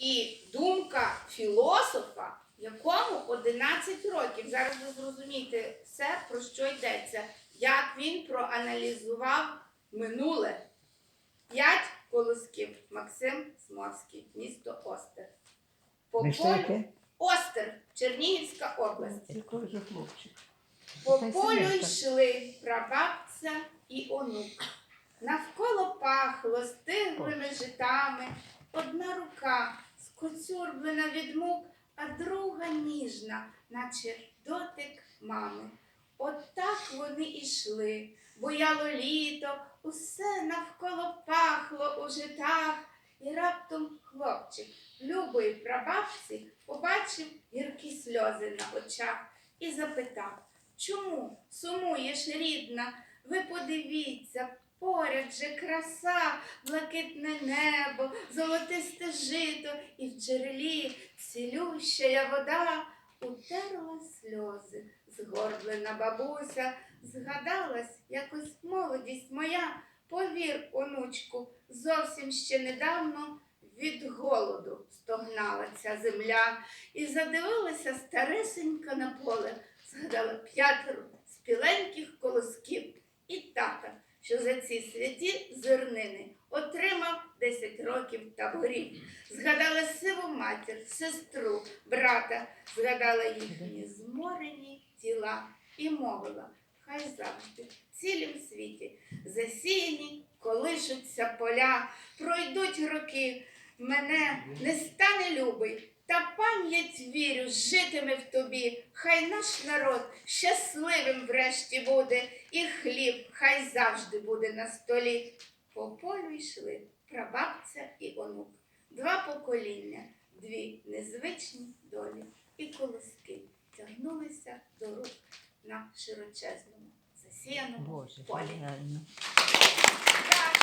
І думка філософа, якому 11 років. Зараз ви зрозумієте все, про що йдеться, як він проаналізував минуле. П'ять колосків. Максим Сморський, місто Остер. По полю? Остер, Чернігівська область. По полю йшли прабабця і онук. Навколо пахло стиглими житами. Одна рука скоцюрблена від мук, а друга ніжна, наче дотик мами. От вони ішли, бояло літо, усе навколо пахло у житах. І раптом хлопчик, любої прабабці, побачив гіркі сльози на очах і запитав. Чому сумуєш, рідна? Ви подивіться, поряд же краса, блакитне небо, золотисте жито, і в джерелі цілющая вода утерла сльози. Згорблена бабуся, згадалась якось молодість моя. Повір, онучку, зовсім ще недавно від голоду стогнала ця земля і задивилася старесенька на поле згадала п'ятеро тата, ці святі зернини отримав 10 років таборів. Згадала сиву матір, сестру, брата, згадала їхні зморені тіла і мовила, хай завжди в цілім світі засіяні колишуться поля, пройдуть роки, мене не стане любий. Та пам'ять вірю, житиме в тобі, хай наш народ щасливим врешті буде, і хліб хай завжди буде на столі. По полю йшли прабабця і онук, два покоління, дві незвичні долі, і колоски тягнулися до рук на широчезному засіяному Боже, полі. реально.